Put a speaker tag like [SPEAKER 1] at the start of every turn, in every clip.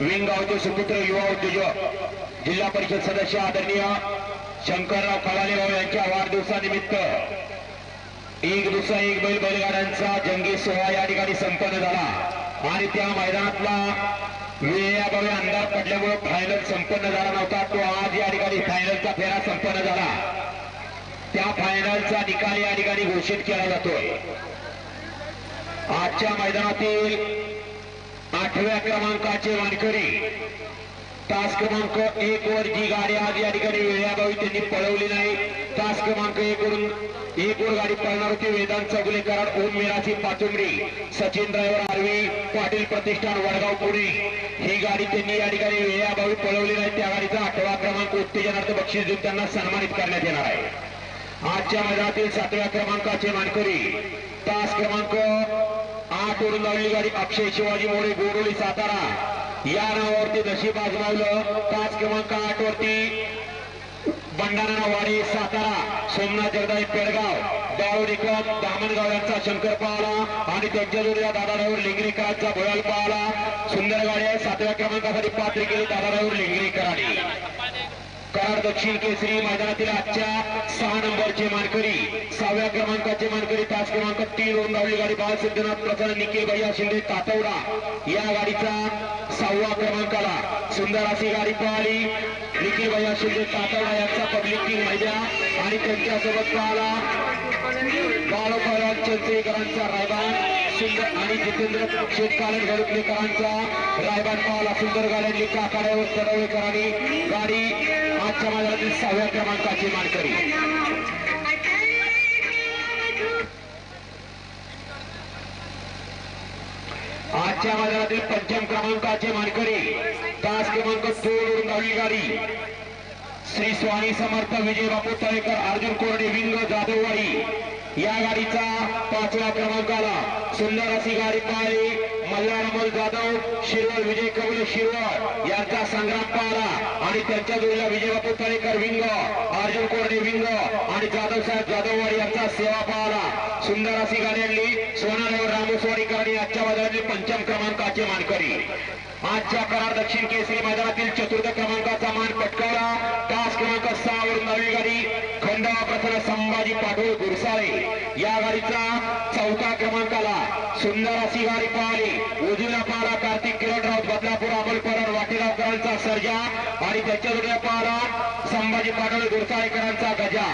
[SPEAKER 1] विंगावचे सुपुत्र युवा उद्योजक जिल्हा परिषद सदस्य आदरणीय शंकरराव खवालेभाऊ यांच्या वाढदिवसानिमित्त एक दुसरा एक बैल बैलगाड्यांचा जंगी सोहळा या ठिकाणी संपन्न झाला. आणि त्या मैदानातला वेळाभावे अंधार पडल्यामुळे फायनल संपन्न झाला नव्हता. तो आज या ठिकाणी फायनलचा फेरा संपन्न झाला. त्या फायनलचा निकाल या ठिकाणी घोषित केला जातोय. आजच्या मैदानातील आठव्या क्रमांकाचे वानकरी तास क्रमांक एक वर जी गाडी आज या ठिकाणी वेळाभावी त्यांनी पळवली नाही. तास क्रमांक एक वरून एक वर गाडी पळणार होती. वेदांत चौगुले कराड ओम मिराची पाचुंबरी. सचिन ड्रायव्हर आर्वी पाटील प्रतिष्ठान वडगाव पुणे. ही गाडी त्यांनी या ठिकाणी वेळाभावी पळवली नाही. त्या गाडीचा आठवा क्रमांक उत्तेजनार्थ बक्षीस देऊन त्यांना सन्मानित करण्यात येणार आहे. आजच्या मैदानातील सातव्या क्रमांकाचे मानकरी तास क्रमांक आठ लावली गाडी अक्षय शिवाजी मोरे गोरोली सातारा. या नावावरती नशीब आजमावलं. पाच क्रमांक आठ वरती भंडारा वाडी सातारा. सोमनाथ जगदाई पेडगाव. दारू निकम दामणगाव यांचा शंकर पाहला आणि त्यांच्या जोडीला दादारावर लिंगरीकरांचा भोयाल पाहला. सुंदर गाडी आहे. सातव्या क्रमांकासाठी पात्र केली दादारावर लिंगरीकरांनी. कराड दक्षिण केसरी मैदानातील आजच्या सहा नंबरचे मानकरी सहाव्या क्रमांकाचे मानकरी तास क्रमांक तीन वरून धावली गाडी. बाल सिद्धनाथ प्रसन्न निखिल भैया शिंदे तातवडा या गाडीचा सहावा क्रमांकाला सुंदर अशी गाडी पळाली निखिल भैया शिंदे तातवडा यांचा पब्लिक टीम मैदा आणि त्यांच्यासोबत पळाला बाळोपराज चंद्रेकरांचा रायबान सुंदर आणि जितेंद्र शेतकालन गडुकलेकरांचा रायबान पावला सुंदर गाड्यांनी काकाड्यावर चढवळेकरांनी गाडी आजच्या मैदानातील सहाव्या क्रमांकाची मानकरी आजच्या बाजारातील पंचम क्रमांकाचे मानकरी तास क्रमांक दोन वरून धावली गाडी. श्री स्वामी समर्थ विजय बापू तळेकर अर्जुन कोरडे विंग जाधववाडी. या गाडीचा पाचव्या क्रमांकाला सुंदर अशी गाडी पाहिली. मल्हार अमोल जाधव शिरवळ विजय कवले शिरवळ यांचा संग्राम पाहला. आणि त्यांच्या जोडीला विजय बापू तळेकर विंग अर्जुन कोरडे विंग आणि जाधव साहेब जाधववाड यांचा सेवा पाहला. सुंदर अशी गाडी आणली. सोनारावर रामोसवाडीकरांनी आजच्या बाजारातील पंचम क्रमांकाचे मानकरी. आजच्या करार दक्षिण केसरी मैदानातील चतुर्थ क्रमांकाचा मान पटकावला. तास क्रमांक सहा वरून नवी गाडी. खंडावा संभाजी पाटोळ गुरसाळे या गाडीचा चौथा क्रमांकाला सुंदर अशी गाडी पाहिली. उजवीला पारा कार्तिक किरणराव बदलापूर अमलपरार वाटेगावकरांचा सर्जा आणि त्याच्या जोड्या पारा संभाजी पाटोळे गुरसाळेकरांचा गजा.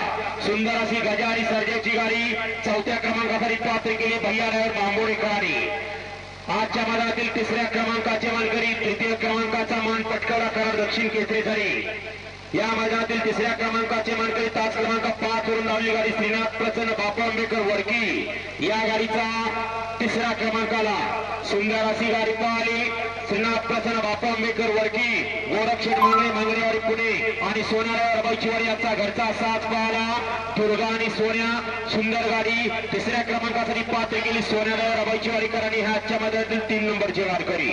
[SPEAKER 1] सुंदर अशी गजा आणि सर्जाची गाडी चौथ्या क्रमांकासाठी पात्र केली भैयारावर बांबोडेकरांनी. आजच्या मैदानातील तिसऱ्या क्रमांकाचे मानकरी तृतीय क्रमांकाचा मान पटकावला करार दक्षिण केसरी झाली या मैदानातील तिसऱ्या क्रमांकाचे मानकरी तास क्रमांक पाच वरून लावली गाडी श्रीनाथ प्रसन्न बापू आंबेकर वडकी या गाडीचा तिसऱ्या क्रमांकाला सुंदर अशी गाडी पाहिली. श्रीनाथ प्रसन्न बापू आंबेकर वडकी गोरक्षण मांगणे मांगणेवाडी पुणे आणि सोन्यावर रबाईचीवाडी याचा घरचा साथ पाहला. दुर्गा आणि सोन्या सुंदर गाडी. तिसऱ्या क्रमांकासाठी पात्र केली सोन्याला रबाईचीवाडीकरांनी ह्या आजच्या मैदानातील तीन नंबरची वारकरी.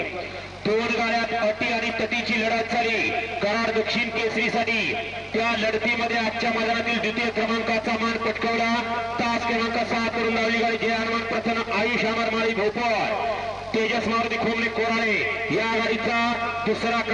[SPEAKER 1] दोन गाड्यात अटी आणि तटीची लढत झाली. करार दक्षिण केसरीसाठी त्या लढतीमध्ये आजच्या मैदानातील द्वितीय क्रमांकाचा मान पटकावला. तास क्रमांक सहा करून लावली गाडी. जय हनुमान प्रसन्न. आयुष अमर माळी भोपाळ. तेजस मारुती खोमणे कोराळे. या गाडीचा दुसरा क्रमांक